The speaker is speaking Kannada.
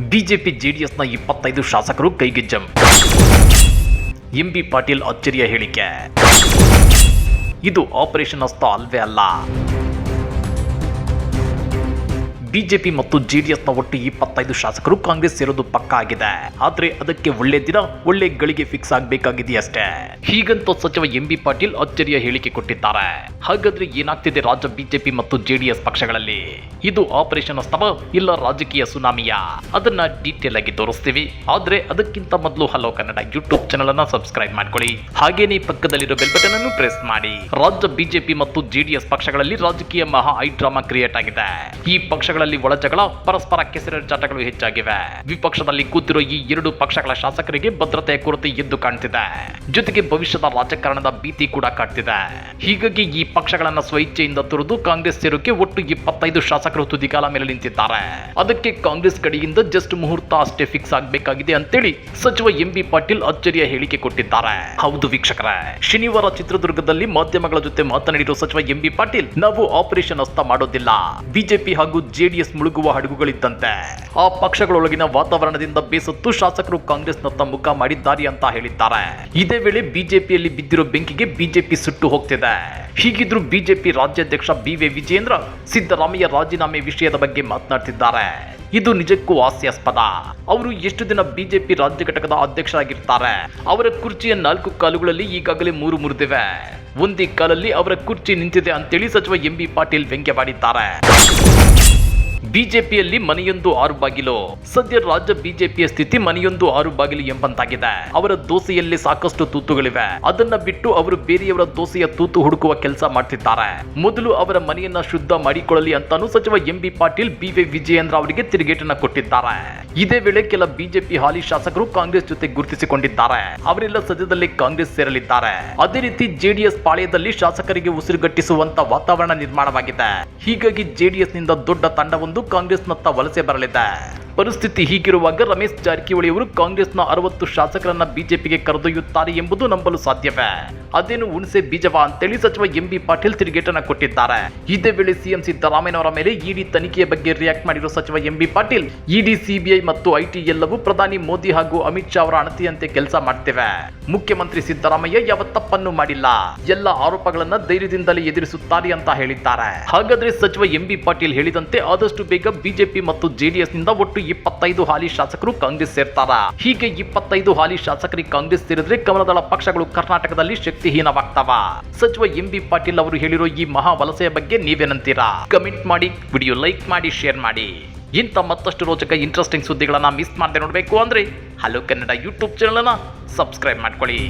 ಬಿಜೆಪಿ ಜೆಡಿಎಸ್ನ ಇಪ್ಪತ್ತೈದು ಶಾಸಕರು ಕೈಗೆ ಜಂಪ್ ಎಂಬಿ ಪಾಟೀಲ್ ಅಚ್ಚರಿಯ ಹೇಳಿಕೆ. ಇದು ಆಪರೇಷನ್ ಅಸ್ತ ಅಲ್ವೇ ಅಲ್ಲ. ಬಿಜೆಪಿ ಮತ್ತು ಜೆಡಿಎಸ್ನ ಒಟ್ಟು ಇಪ್ಪತ್ತೈದು ಶಾಸಕರು ಕಾಂಗ್ರೆಸ್ ಸೇರೋದು ಪಕ್ಕ ಆಗಿದೆ. ಆದ್ರೆ ಅದಕ್ಕೆ ಒಳ್ಳೆ ದಿನ, ಒಳ್ಳೆ ಗಳಿಗೆ ಫಿಕ್ಸ್ ಆಗ್ಬೇಕಾಗಿದೆಯಷ್ಟೇ. ಹೀಗಂತ ಸಚಿವ ಎಂ ಬಿ ಪಾಟೀಲ್ ಅಚ್ಚರಿಯ ಹೇಳಿಕೆ ಕೊಟ್ಟಿದ್ದಾರೆ. ಹಾಗಾದ್ರೆ ಏನಾಗ್ತಿದೆ ರಾಜ್ಯ ಬಿಜೆಪಿ ಮತ್ತು ಜೆಡಿಎಸ್ ಪಕ್ಷಗಳಲ್ಲಿ? ಇದು ಆಪರೇಷನ್ ಅಸ್ತವ ಇಲ್ಲ ರಾಜಕೀಯ ಸುನಾಮಿಯ? ಅದನ್ನ ಡೀಟೇಲ್ ಆಗಿ ತೋರಿಸ್ತೀವಿ. ಆದ್ರೆ ಅದಕ್ಕಿಂತ ಮೊದಲು ಹಲೋ ಕನ್ನಡ ಯೂಟ್ಯೂಬ್ ಚಾನಲ್ ಅನ್ನ ಸಬ್ಸ್ಕ್ರೈಬ್ ಮಾಡ್ಕೊಳ್ಳಿ. ಹಾಗೇನೇ ಪಕ್ಕದಲ್ಲಿರೋ ಬೆಲ್ ಬಟನ್ ಅನ್ನು ಪ್ರೆಸ್ ಮಾಡಿ. ರಾಜ್ಯ ಬಿಜೆಪಿ ಮತ್ತು ಜೆಡಿಎಸ್ ಪಕ್ಷಗಳಲ್ಲಿ ರಾಜಕೀಯ ಮಹಾ ಐ ಡ್ರಾಮಾ ಕ್ರಿಯೇಟ್ ಆಗಿದೆ. ಈ ಪಕ್ಷಗಳಲ್ಲಿ ಒಳಜಗಳ ಪರಸ್ಪರ ಕೆಸರೆರಚಾಟಗಳು ಹೆಚ್ಚಾಗಿವೆ. ವಿಪಕ್ಷದಲ್ಲಿ ಕೂತಿರೋ ಈ ಎರಡು ಪಕ್ಷಗಳ ಶಾಸಕರಿಗೆ ಭದ್ರತೆಯ ಕೊರತೆ ಎದ್ದು ಕಾಣ್ತಿದೆ. ಜೊತೆಗೆ ಭವಿಷ್ಯದ ರಾಜಕಾರಣದ ಭೀತಿ ಕೂಡ ಕಾಡ್ತಿದೆ ಹೀಗಾಗಿ ಈ ಪಕ್ಷಗಳನ್ನ ಸ್ವಇಚ್ಛೆಯಿಂದ ತೊರೆದು ಕಾಂಗ್ರೆಸ್ ಸೇರೋಕೆ ಒಟ್ಟು ಇಪ್ಪತ್ತೈದು ಶಾಸಕರು ತುದಿಕಾಲ ಮೇಲೆ ನಿಂತಿದ್ದಾರೆ. ಅದಕ್ಕೆ ಕಾಂಗ್ರೆಸ್ ಕಡೆಯಿಂದ ಜಸ್ಟ್ ಮುಹೂರ್ತ ಅಷ್ಟೇ ಫಿಕ್ಸ್ ಆಗಬೇಕಾಗಿದೆ ಅಂತೇಳಿ ಸಚಿವ ಎಂ ಬಿ ಪಾಟೀಲ್ ಅಚ್ಚರಿಯ ಹೇಳಿಕೆ ಕೊಟ್ಟಿದ್ದಾರೆ. ಹೌದು ವೀಕ್ಷಕರೇ, ಶನಿವಾರ ಚಿತ್ರದುರ್ಗದಲ್ಲಿ ಮಾಧ್ಯಮಗಳ ಜೊತೆ ಮಾತನಾಡಿರುವ ಸಚಿವ ಎಂ ಬಿ ಪಾಟೀಲ್, ನಾವು ಆಪರೇಷನ್ ಹಸ್ತ ಮಾಡೋದಿಲ್ಲ. ಬಿಜೆಪಿ ಹಾಗೂ ಜೆಡಿಎಸ್ ಮುಳುಗುವ ಹಡಗುಗಳಿದ್ದಂತೆ. ಆ ಪಕ್ಷಗಳೊಳಗಿನ ವಾತಾವರಣದಿಂದ ಬೇಸತ್ತು ಶಾಸಕರು ಕಾಂಗ್ರೆಸ್ನತ್ತ ಮುಖ ಮಾಡಿದ್ದಾರೆ ಅಂತ ಹೇಳಿದ್ದಾರೆ. ಇದೇ ವೇಳೆ ಬಿಜೆಪಿಯಲ್ಲಿ ಬಿದ್ದಿರೋ ಬೆಂಕಿಗೆ ಬಿಜೆಪಿ ಸುಟ್ಟು ಹೋಗ್ತಿದೆ. ಹೀಗಿದ್ರು ಬಿಜೆಪಿ ರಾಜ್ಯಾಧ್ಯಕ್ಷ ಬಿ ವಿ ವಿಜಯೇಂದ್ರ ಸಿದ್ದರಾಮಯ್ಯ ರಾಜೀನಾಮೆ ವಿಷಯದ ಬಗ್ಗೆ ಮಾತನಾಡ್ತಿದ್ದಾರೆ. ಇದು ನಿಜಕ್ಕೂ ಹಾಸ್ಯಾಸ್ಪದ. ಅವರು ಎಷ್ಟು ದಿನ ಬಿಜೆಪಿ ರಾಜ್ಯ ಘಟಕದ ಅಧ್ಯಕ್ಷರಾಗಿರ್ತಾರೆ? ಅವರ ಕುರ್ಚಿಯ ನಾಲ್ಕು ಕಾಲುಗಳಲ್ಲಿ ಈಗಾಗಲೇ ಮೂರು ಮುರಿದಿವೆ. ಒಂದೇ ಕಾಲಲ್ಲಿ ಅವರ ಕುರ್ಚಿ ನಿಂತಿದೆ ಅಂತೇಳಿ ಸಚಿವ ಎಂ ಬಿ ಪಾಟೀಲ್ ವ್ಯಂಗ್ಯವಾಡಿದ್ದಾರೆ. ಬಿಜೆಪಿಯಲ್ಲಿ ಮನೆಯೊಂದು ಆರು ಬಾಗಿಲು. ಸದ್ಯ ರಾಜ್ಯ ಬಿಜೆಪಿಯ ಸ್ಥಿತಿ ಮನೆಯೊಂದು ಆರು ಬಾಗಿಲು ಎಂಬಂತಾಗಿದೆ. ಅವರ ದೋಸೆಯಲ್ಲಿ ಸಾಕಷ್ಟು ತೂತುಗಳಿವೆ. ಅದನ್ನ ಬಿಟ್ಟು ಅವರು ಬೇರೆಯವರ ದೋಸೆಯ ತೂತು ಹುಡುಕುವ ಕೆಲಸ ಮಾಡ್ತಿದ್ದಾರೆ. ಮೊದಲು ಅವರ ಮನೆಯನ್ನ ಶುದ್ಧ ಮಾಡಿಕೊಳ್ಳಲಿ ಅಂತಾನು ಸಚಿವ M B Patil, B Vijayendra ಅವರಿಗೆ ತಿರುಗೇಟನ್ನ ಕೊಟ್ಟಿದ್ದಾರೆ. ಇದೇ ವೇಳೆ ಕೆಲ ಬಿಜೆಪಿ ಹಾಲಿ ಶಾಸಕರು ಕಾಂಗ್ರೆಸ್ ಜೊತೆ ಗುರುತಿಸಿಕೊಂಡಿದ್ದಾರೆ. ಅವರೆಲ್ಲ ಸದ್ಯದಲ್ಲಿ ಕಾಂಗ್ರೆಸ್ ಸೇರಲಿದ್ದಾರೆ. ಅದೇ ರೀತಿ ಜೆಡಿಎಸ್ ಪಾಳ್ಯದಲ್ಲಿ ಶಾಸಕರಿಗೆ ಉಸಿರುಗಟ್ಟಿಸುವಂತ ವಾತಾವರಣ ನಿರ್ಮಾಣವಾಗಿದೆ. ಹೀಗಾಗಿ ಜೆಡಿಎಸ್ನಿಂದ ದೊಡ್ಡ ತಂಡವೊಂದು ಕಾಂಗ್ರೆಸ್ನತ್ತ ವಲಸೆ ಬರಲಿದೆ. ಪರಿಸ್ಥಿತಿ ಹೀಗಿರುವಾಗ ರಮೇಶ್ ಜಾರಕಿಹೊಳಿ ಅವರು ಕಾಂಗ್ರೆಸ್ನ ಅರವತ್ತು ಶಾಸಕರನ್ನ ಬಿಜೆಪಿಗೆ ಕರೆದೊಯ್ಯುತ್ತಾರೆ ಎಂಬುದು ನಂಬಲು ಸಾಧ್ಯವೇ? ಅದೇನು ಹುಣಸೆ ಬೀಜವಾ ಅಂತೇಳಿ ಸಚಿವ ಎಂ ಬಿ ಪಾಟೀಲ್ ತಿರುಗೇಟನ್ನ ಕೊಟ್ಟಿದ್ದಾರೆ. ಇದೇ ವೇಳೆ ಸಿಎಂ ಸಿದ್ದರಾಮಯ್ಯನವರ ಮೇಲೆ ಇಡಿ ತನಿಖೆಯ ಬಗ್ಗೆ ರಿಯಾಕ್ಟ್ ಮಾಡಿರುವ ಸಚಿವ M B Patil, ED, CBI ಮತ್ತು ಐಟಿ ಎಲ್ಲವೂ ಪ್ರಧಾನಿ ಮೋದಿ ಹಾಗೂ ಅಮಿತ್ ಶಾ ಅವರ ಅಣತಿಯಂತೆ ಕೆಲಸ ಮಾಡ್ತೇವೆ. ಮುಖ್ಯಮಂತ್ರಿ ಸಿದ್ದರಾಮಯ್ಯ ಯಾವ ತಪ್ಪನ್ನು ಮಾಡಿಲ್ಲ. ಎಲ್ಲ ಆರೋಪಗಳನ್ನ ಧೈರ್ಯದಿಂದಲೇ ಎದುರಿಸುತ್ತಾರೆ ಅಂತ ಹೇಳಿದ್ದಾರೆ. ಹಾಗಾದ್ರೆ ಸಚಿವ ಎಂ ಬಿ ಪಾಟೀಲ್ ಹೇಳಿದಂತೆ ಆದಷ್ಟು ಬೇಗ ಬಿಜೆಪಿ ಮತ್ತು ಜೆಡಿಎಸ್ನಿಂದ ಒಟ್ಟು ಇಪ್ಪತ್ತೈದು ಹಾಲಿ ಶಾಸಕರು ಕಾಂಗ್ರೆಸ್ ಸೇರ್ತಾರ. ಹೀಗೆ ಇಪ್ಪತ್ತೈದು ಹಾಲಿ ಶಾಸಕರಿಗೆ ಕಾಂಗ್ರೆಸ್ ಸೇರಿದ್ರೆ ಕಮಲದಳ ಪಕ್ಷಗಳು ಕರ್ನಾಟಕದಲ್ಲಿ ಶಕ್ತಿಹೀನವಾಗ್ತಾವ. ಸಚಿವ ಎಂ ಬಿ ಪಾಟೀಲ್ ಅವರು ಹೇಳಿರೋ ಈ ಮಹಾ ವಲಸೆಯ ಬಗ್ಗೆ ನೀವೇನಂತೀರಾ? ಕಮೆಂಟ್ ಮಾಡಿ, ವಿಡಿಯೋ ಲೈಕ್ ಮಾಡಿ, ಶೇರ್ ಮಾಡಿ. ಇಂಥ ಮತ್ತಷ್ಟು ರೋಚಕ ಇಂಟ್ರೆಸ್ಟಿಂಗ್ ಸುದ್ದಿಗಳನ್ನ ಮಿಸ್ ಮಾಡದೆ ನೋಡಬೇಕು ಅಂದ್ರೆ ಹಲೋ ಕನ್ನಡ ಯೂಟ್ಯೂಬ್ ಚಾನಲ್ ಅನ್ನ ಸಬ್ಸ್ಕ್ರೈಬ್ ಮಾಡ್ಕೊಳ್ಳಿ.